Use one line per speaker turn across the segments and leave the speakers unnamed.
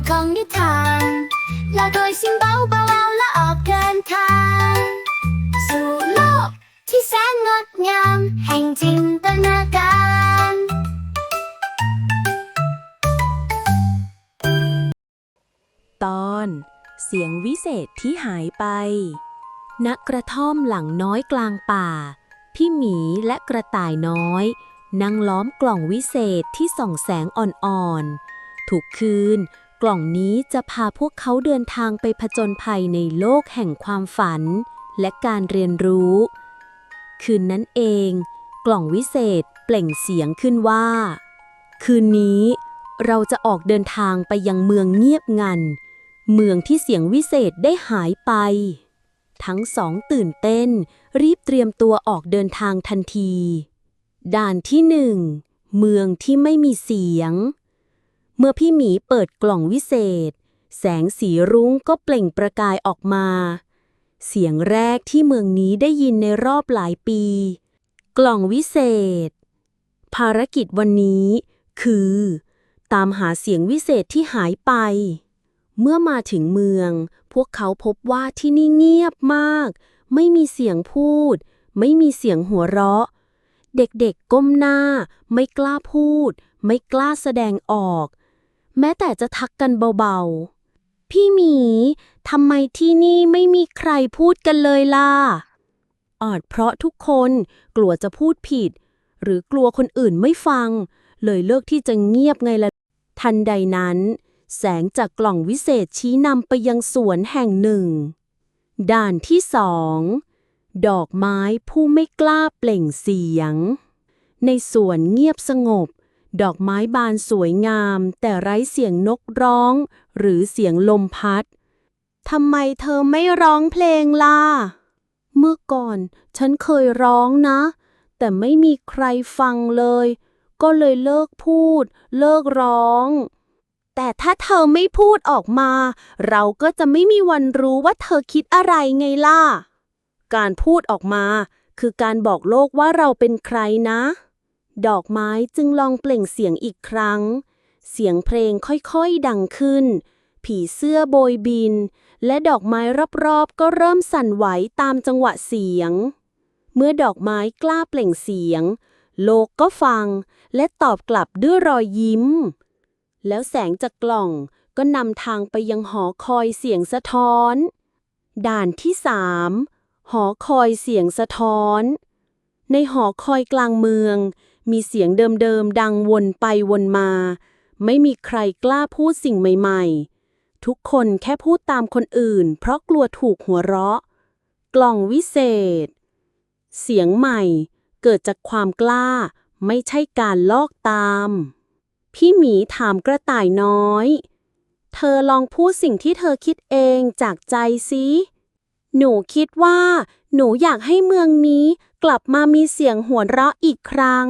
ดของนิทานลาโดยซิมเบาเบาและออกเดินทาง สู่โลกที่แสนงดงาม แห่งจินตนาการ
ตอนเสียงวิเศษที่หายไป ณ กระท่อมหลังน้อยกลางป่า พี่หมีและกระต่ายน้อย นั่งล้อมกล่องวิเศษที่ส่องแสงอ่อนๆ ทุกคืน ล่องนี้จะพาพวกเขาเดินทางไปผจญภัยในโลกแห่งความฝัน และการเรียนรู้ คืนนั้นเอง กล่องวิเศษเปล่งเสียงขึ้นว่า คืนนี้เราจะออกเดินทางไปยังเมืองเงียบงัน เมืองที่เสียงวิเศษได้หายไป ทั้งสองตื่นเต้น รีบเตรียมตัวออกเดินทางทันที ด่านที่หนึ่งเมืองที่ไม่มีเสียง เมื่อพี่หมีเปิดกล่องวิเศษ แสงสีรุ้งก็เปล่งประกายออกมา เสียงแรกที่เมืองนี้ได้ยินในรอบหลายปี กล่องวิเศษ ภารกิจวันนี้ คือ ตามหาเสียงวิเศษที่หายไป เมื่อมาถึงเมือง พวกเขาพบว่าที่นี่เงียบมาก ไม่มีเสียงพูด ไม่มีเสียงหัวเราะเด็กๆก้มหน้า ไม่กล้าพูด ไม่กล้าแสดงออก แม้แต่จะทักกันเบาๆ พี่หมีทำไมที่นี่ไม่มีใครพูดกันเลยล่ะ อาจเพราะทุกคนกลัวจะพูดผิด หรือกลัวคนอื่นไม่ฟัง เลยเลือกที่จะเงียบไงล่ะ ทันใดนั้น แสงจากกล่องวิเศษชี้นำไปยังสวนแห่งหนึ่ง ด่านที่สองดอกไม้ผู้ไม่กล้าเปล่งเสียง ในสวนเงียบสงบ ดอกไม้บานสวยงาม แต่ไร้เสียงนกร้อง หรือเสียงลมพัด ทำไมเธอไม่ร้องเพลงล่ะ เมื่อก่อนฉันเคยร้องนะ แต่ไม่มีใครฟังเลย ก็เลยเลิกพูด เลิกร้อง แต่ถ้าเธอไม่พูดออกมา เราก็จะไม่มีวันรู้ว่าเธอคิดอะไรไงล่ะ การพูดออกมา คือการบอกโลกว่าเราเป็นใครนะ ดอกไม้จึงลองเปล่งเสียงอีกครั้ง เสียงเพลงค่อยๆดังขึ้น ผีเสื้อโบยบิน และดอกไม้รอบๆก็เริ่มสั่นไหวตามจังหวะเสียง เมื่อดอกไม้กล้าเปล่งเสียง โลกก็ฟัง และตอบกลับด้วยรอยยิ้ม แล้วแสงจากกล่องก็นำทางไปยังหอคอยเสียงสะท้อน ด่านที่สามหอคอยเสียงสะท้อน ในหอคอยกลางเมือง มีเสียงเดิมๆ ดังวนไปวนมา ไม่มีใครกล้าพูดสิ่งใหม่ๆ ทุกคนแค่พูดตามคนอื่น เพราะกลัวถูกหัวเราะ กล่องวิเศษ เสียงใหม่เกิดจากความกล้า ไม่ใช่การลอกตาม พี่หมีถามกระต่ายน้อย เธอลองพูดสิ่งที่เธอคิดเองจากใจสิหนูคิดว่า หนูอยากให้เมืองนี้กลับมามีเสียงหัวเราะอีกครั้ง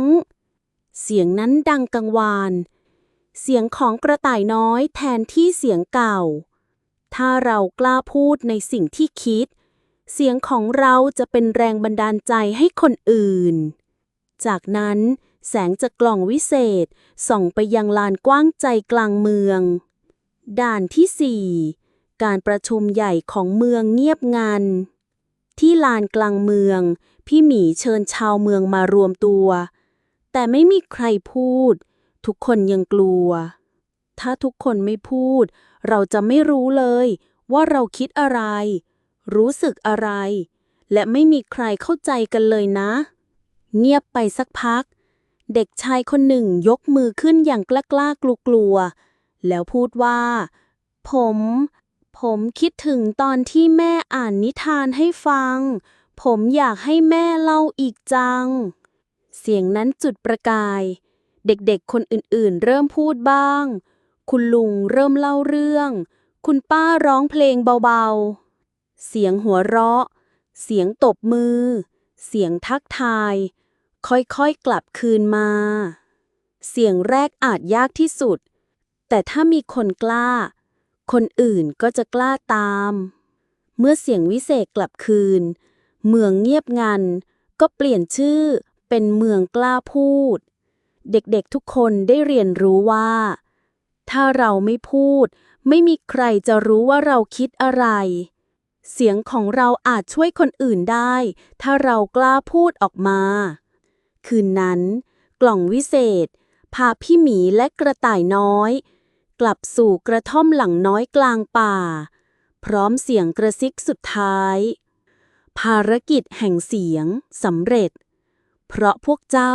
เสียงนั้นดังกังวาน เสียงของกระต่ายน้อยแทนที่เสียงเก่า ถ้าเรากล้าพูดในสิ่งที่คิด เสียงของเราจะเป็นแรงบันดาลใจให้คนอื่น จากนั้นแสงจากกล่องวิเศษส่องไปยังลานกว้างใจกลางเมือง ด่านที่ 4 การประชุมใหญ่ของเมืองเงียบงัน ที่ลานกลางเมือง พี่หมีเชิญชาวเมืองมารวมตัว แต่ไม่มีใครพูด ทุกคนยังกลัว ถ้าทุกคนไม่พูด เราจะไม่รู้เลย ว่าเราคิดอะไร รู้สึกอะไร และไม่มีใครเข้าใจกันเลยนะ เงียบไปสักพัก เด็กชายคนหนึ่งยกมือขึ้นอย่างกล้ากล้ากลัวกลัวแล้วพูดว่า ผม ผมคิดถึงตอนที่แม่อ่านนิทานให้ฟัง ผมอยากให้แม่เล่าอีกจัง เสียงนั้นจุดประกาย เด็กๆคนอื่นๆ เริ่มพูดบ้าง คุณลุงเริ่มเล่าเรื่อง คุณป้าร้องเพลงเบาๆ เสียงหัวเราะ เสียงตบมือ เสียงทักทาย ค่อยๆกลับคืนมา เสียงแรกอาจยากที่สุด แต่ถ้ามีคนกล้า คนอื่นก็จะกล้าตาม เมื่อเสียงวิเศษกลับคืน เมืองเงียบงัน ก็เปลี่ยนชื่อเป็นเมืองกล้าพูด เด็กๆทุกคนได้เรียนรู้ว่า ถ้าเราไม่พูด ไม่มีใครจะรู้ว่าเราคิดอะไร เสียงของเราอาจช่วยคนอื่นได้ ถ้าเรากล้าพูดออกมา คืนนั้น กล่องวิเศษ พาพี่หมีและกระต่ายน้อย กลับสู่กระท่อมหลังน้อยกลางป่า พร้อมเสียงกระซิกสุดท้าย ภารกิจแห่งเสียงสำเร็จ เพราะพวกเจ้า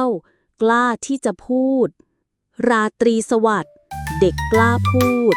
กล้าที่จะพูด ราตรีสวัสดิ์เด็กกล้าพูด